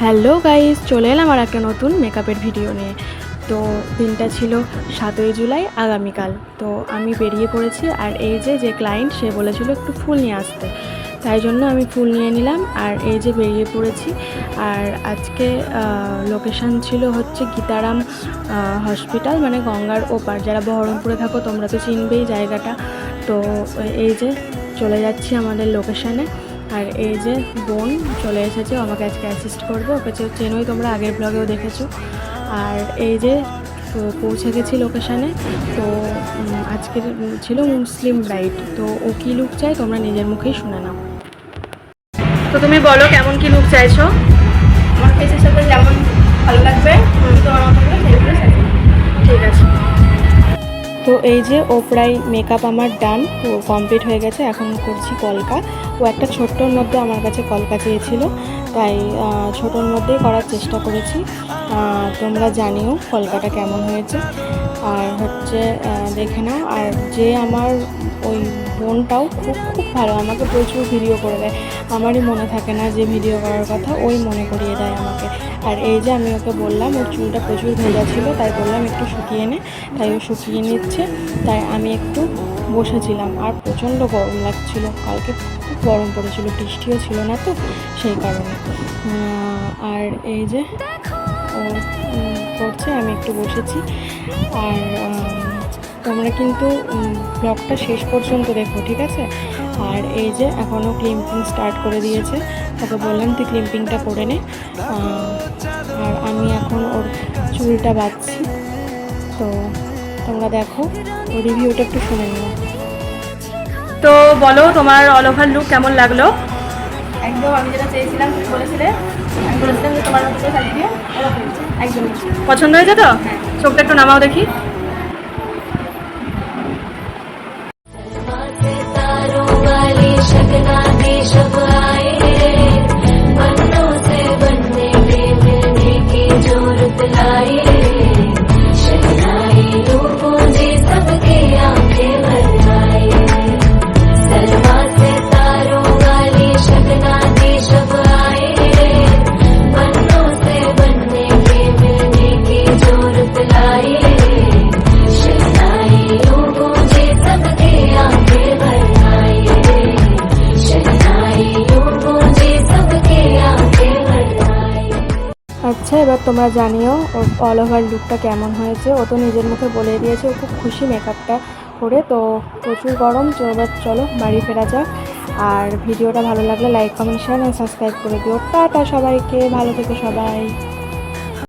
Hello guys, চলে এলাম আর একটা নতুন মেকআপের ভিডিও নিয়ে। তো দিনটা ছিল সাতই জুলাই আগামীকাল। তো আমি বেরিয়ে পড়েছি আর এই যে যে ক্লায়েন্ট সে বলেছিল একটু ফুল নিয়ে আসতে। তাই জন্য আমি ফুল নিয়ে নিলাম আর এই যে বেরিয়ে পড়েছি। আর আজকে লোকেশান ছিল হচ্ছে গীতারাম হসপিটাল মানে গঙ্গার ওপার। যারা বহরমপুরে থাকো, তোমরা তো চিনবেই জায়গাটা। তো এই যে, চলে যাচ্ছি আমাদের লোকেশানে আর এই যে বোন চলে এসেছে, আমাকে আজকে অ্যাসিস্ট করবে। ওকে চেনই তোমরা আগের ব্লগেও দেখেছ। আর এই যে পৌঁছে গেছি লোকেশানে তো আজকের ছিল মুসলিম ব্রাইড তো ও কী লুক চাই তোমরা নিজের মুখেই শুনে নাও। তো তুমি বলো, কেমন কী লুক চাইছো? তো এই যে ও প্রায় মেকআপ আমার ডান কমপ্লিট হয়ে গেছে, এখন করছি কলকা। ও একটা ছোট্টর মধ্যে আমার কাছে কলকা চেয়েছিল, তাই ছোটোর মধ্যেই করার চেষ্টা করেছি। তোমরা জানিও কলকাটা কেমন হয়েছে। আর হচ্ছে দেখে নাও, আর যে আমার ওই বোনটাও খুব খুব ভালো। আমাকে প্রচুর ভিডিও করে দেয়। আমারই মনে থাকে না যে ভিডিও করার কথা, ওই মনে করিয়ে দেয় আমাকে। আর এই যে আমি ওকে বললাম, ওর চুলটা প্রচুর ভেজা ছিল, তাই বললাম একটু শুকিয়ে নে, তাই ও শুকিয়ে নিচ্ছে। তাই আমি একটু বসেছিলাম, আর প্রচণ্ড গরম লাগছিল। কালকে খুব গরম পড়েছিল, বৃষ্টিও ছিল না তো, সেই কারণে। আর এই যে ও করছে, আমি একটু বসেছি। আর তোমরা কিন্তু ব্লগটা শেষ পর্যন্ত দেখো ঠিক আছে? আর এই যে এখনও ক্লিম্পিং স্টার্ট করে দিয়েছে ওকে বললাম তুই ক্লিম্পিংটা করে নে। আর আমি এখন ওর চুলটা বাঁধছি। তো তোমরা দেখো ও রিভিউটা একটু শুনে নিও। তো বলো তোমার অল ওভার লুক কেমন লাগল? একদম আমি যেটা চেয়েছিলাম তুমি বলেছিলে। আমি বলেছিলাম যে তোমার মতো সাজিয়ে। একদম। পছন্দ হয়েছে তো? চোখটা একটু নামাও দেখি। আচ্ছা এবার তোমরা জানিও ওর অল ওভার লুকটা কেমন হয়েছে। ও তো নিজের মুখে বলে দিয়েছে, ও খুব খুশি মেকআপটা করে। তো প্রচুর গরম, তো এবার চলো বাড়ি ফেরা যাক। আর ভিডিওটা ভালো লাগলে লাইক কমেন্ট শেয়ার আর সাবস্ক্রাইব করে দিও। টাটা সবাইকে, ভালো থেকে সবাই।